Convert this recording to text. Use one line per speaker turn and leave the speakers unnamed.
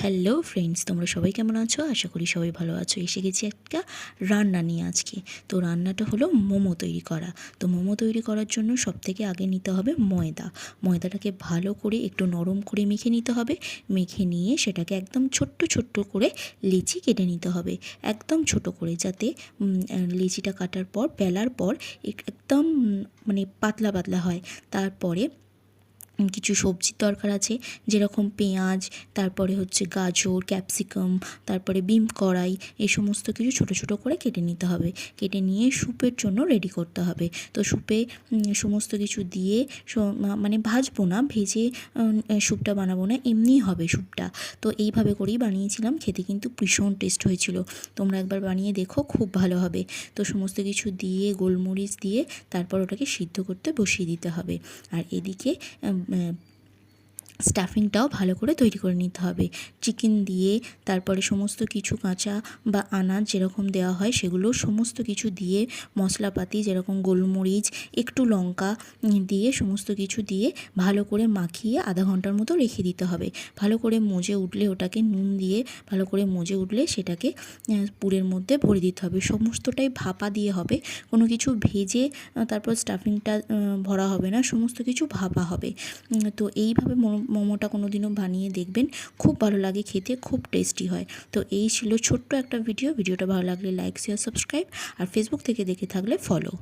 Hello friends তোমরা সবাই কেমন আছো? আশা করি সবাই ভালো আছো। এসে গেছি একটা রান্না নিয়ে আজকে। তো রান্নাটা হলো মোমো তৈরি করা। তো মোমো তৈরি করার জন্য সব থেকে আগে নিতে হবে ময়দা। ময়দাটাকে ভালো করে একটু নরম করে মেখে নিতে হবে। মেখে নিয়ে সেটাকে একদম ছোট্ট ছোট্ট করে লিচি কেটে নিতে হবে। একদম ছোট করে যাতে লিচিটা কাটার পর, বেলার পর এক- একদম মানে পাতলা পাতলা হয়। তারপরে কিছু সবজির দরকার আছে, যেরকম পেঁয়াজ, তারপরে হচ্ছে গাজর, ক্যাপসিকাম, তারপরে বিম কড়াই এই সমস্ত কিছু ছোট ছোট করে কেটে নিতে হবে। কেটে নিয়ে স্যুপের জন্য রেডি করতে হবে। তো স্যুপে সমস্ত কিছু দিয়ে মানে ভাজবো না, ভেজে স্যুপটা বানাবো না, এমনিই হবে স্যুপটা তো এইভাবে করেই বানিয়েছিলাম, খেতে কিন্তু ভীষণ টেস্ট হয়েছিল। তোমরা একবার বানিয়ে দেখো, খুব ভালো হবে। তো সমস্ত কিছু দিয়ে, গোলমরিচ দিয়ে, তারপর ওটাকে সিদ্ধ করতে বসিয়ে দিতে হবে। আর এদিকে man স্টাফিংটাও ভালো করে তৈরি করে নিতে হবে। চিকেন দিয়ে তারপরে সমস্ত কিছু কাঁচা বা আনাজ যেরকম দেওয়া হয় সেগুলো সমস্ত কিছু দিয়ে মশলাপাতি যেরকম গোলমরিচ, একটু লঙ্কা দিয়ে সমস্ত কিছু দিয়ে ভালো করে মাখিয়ে আধা ঘণ্টার মতো রেখে দিতে হবে। ভালো করে মজে উঠলে ওটাকে নুন দিয়ে ভালো করে মজে উঠলে সেটাকে পুরের মধ্যে ভরে দিতে হবে। সমস্তটাই ভাপা দিয়ে হবে। কোনো কিছু ভেজে তারপর স্টাফিংটা ভরা হবে না। সমস্ত কিছু ভাপা হবে। তো এইভাবে মোমোটা কোনো দিনও বানিয়ে দেখবেন, খুব ভালো লাগে খেতে, খুব টেস্টি হয়। তো এই ছিল ছোট্ট একটা ভিডিও ভিডিওটা ভালো লাগলে লাইক শেয়ার সাবস্ক্রাইব আর ফেসবুক থেকে দেখে থাকলে ফলো